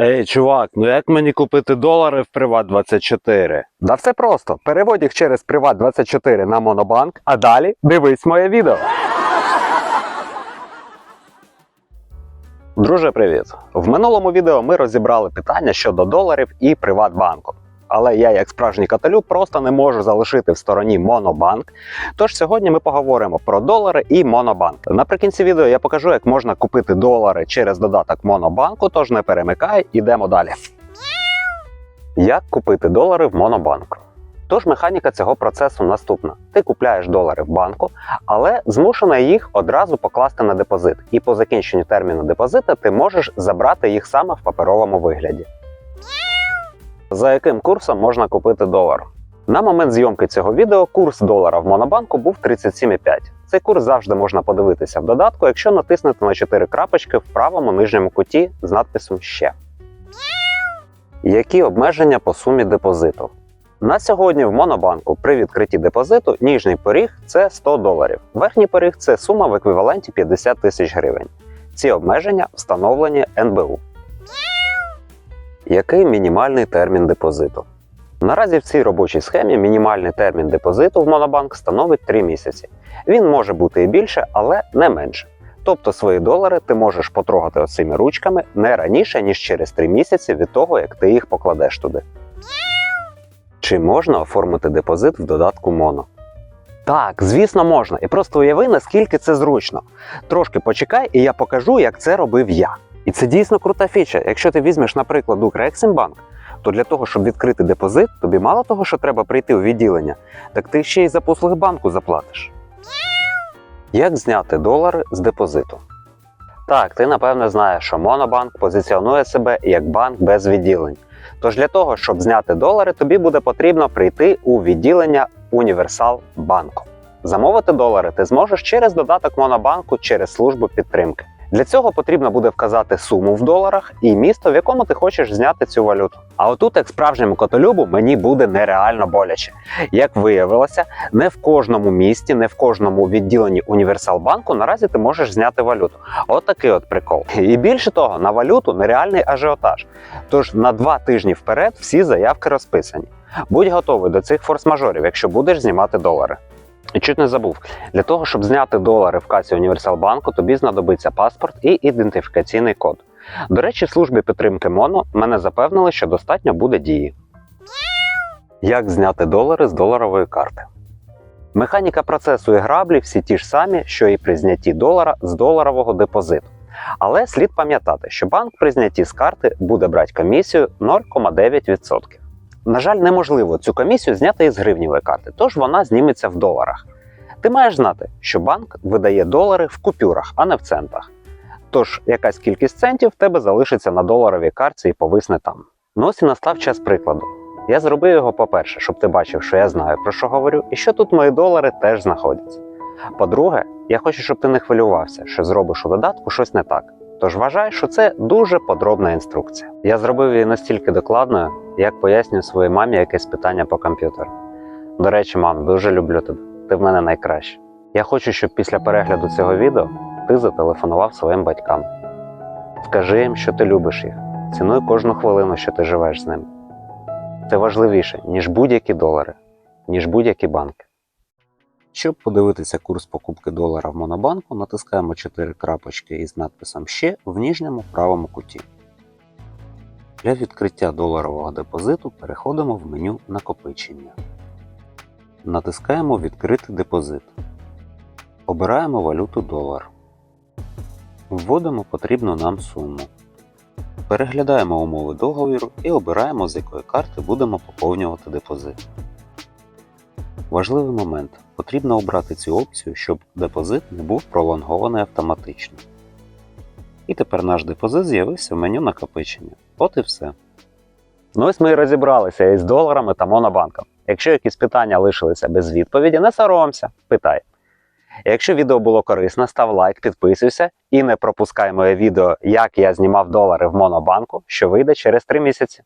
Ей, чувак, ну як мені купити долари в Приват 24? Да все просто. Переводь їх через Приват24 на Монобанк, а далі дивись моє відео. Друже, привіт! В минулому відео ми розібрали питання щодо доларів і Приватбанку. Але я, як справжній каталюб, просто не можу залишити в стороні Монобанк. Тож сьогодні ми поговоримо про долари і Монобанк. Наприкінці відео я покажу, як можна купити долари через додаток Монобанку, тож не перемикай, ідемо далі. Як купити долари в Монобанк? Тож механіка цього процесу наступна: ти купляєш долари в банку, але змушений їх одразу покласти на депозит. І по закінченню терміну депозита ти можеш забрати їх саме в паперовому вигляді. За яким курсом можна купити долар? На момент зйомки цього відео курс долара в Монобанку був 37,5. Цей курс завжди можна подивитися в додатку, якщо натиснути на 4 крапочки в правому нижньому куті з надписом Ще. Які обмеження по сумі депозиту? На сьогодні в Монобанку при відкритті депозиту ніжній поріг це 100 доларів. Верхній поріг це сума в еквіваленті 50 тисяч гривень. Ці обмеження встановлені НБУ. Який мінімальний термін депозиту? Наразі в цій робочій схемі мінімальний термін депозиту в Монобанк становить 3 місяці. Він може бути і більше, але не менше. Тобто свої долари ти можеш потрогати оцими ручками не раніше, ніж через 3 місяці від того, як ти їх покладеш туди. Чи можна оформити депозит в додатку Моно? Так, звісно, можна. І просто уяви, наскільки це зручно. Трошки почекай, і я покажу, як це робив я. І це дійсно крута фіча. Якщо ти візьмеш, наприклад, Укрексімбанк, то для того, щоб відкрити депозит, тобі мало того, що треба прийти у відділення, так ти ще й за послуги банку заплатиш. Як зняти долари з депозиту? Так, ти напевно знаєш, що Монобанк позиціонує себе як банк без відділень. Тож для того, щоб зняти долари, тобі буде потрібно прийти у відділення Універсал банку. Замовити долари ти зможеш через додаток Монобанку через службу підтримки. Для цього потрібно буде вказати суму в доларах і місто, в якому ти хочеш зняти цю валюту. А отут, як справжньому котолюбу, мені буде нереально боляче. Як виявилося, не в кожному місті, не в кожному відділенні Універсалбанку наразі ти можеш зняти валюту. От такий от прикол. І більше того, на валюту нереальний ажіотаж. Тож на два тижні вперед всі заявки розписані. Будь готовий до цих форс-мажорів, якщо будеш знімати долари. Чуть не забув, для того, щоб зняти долари в касі Універсалбанку, тобі знадобиться паспорт і ідентифікаційний код. До речі, в службі підтримки МОНО мене запевнили, що достатньо буде дії. Як зняти долари з доларової карти? Механіка процесу і граблі всі ті ж самі, що і при знятті долара з доларового депозиту. Але слід пам'ятати, що банк при знятті з карти буде брати комісію 0,9%. На жаль, неможливо цю комісію зняти із гривнівої карти, тож вона зніметься в доларах. Ти маєш знати, що банк видає долари в купюрах, а не в центах. Тож якась кількість центів в тебе залишиться на доларовій карті і повисне там. Ну ось і настав час прикладу. Я зробив його, по-перше, щоб ти бачив, що я знаю про що говорю, і що тут мої долари теж знаходяться. По-друге, я хочу, щоб ти не хвилювався, що зробиш у додатку щось не так. Тож вважай, що це дуже подробна інструкція. Я зробив її настільки докладною, як пояснюю своїй мамі якесь питання по комп'ютеру. До речі, мам, дуже люблю тебе. Ти в мене найкраща. Я хочу, щоб після перегляду цього відео ти зателефонував своїм батькам. Скажи їм, що ти любиш їх. Цінуй кожну хвилину, що ти живеш з ними. Це важливіше, ніж будь-які долари, ніж будь-які банки. Щоб подивитися курс покупки долара в Монобанку, натискаємо 4 крапочки із надписом Ще в нижньому правому куті. Для відкриття доларового депозиту переходимо в меню Накопичення. Натискаємо Відкрити депозит. Обираємо валюту долар. Вводимо потрібну нам суму. Переглядаємо умови договіру і обираємо, з якої карти будемо поповнювати депозит. Важливий момент. Потрібно обрати цю опцію, щоб депозит не був пролонгований автоматично. І тепер наш депозит з'явився в меню накопичення. От і все. Ну ось ми і розібралися із доларами та монобанком. Якщо якісь питання лишилися без відповіді, не соромся, питай. Якщо відео було корисне, став лайк, підписуйся і не пропускай моє відео, як я знімав долари в Монобанку, що вийде через 3 місяці.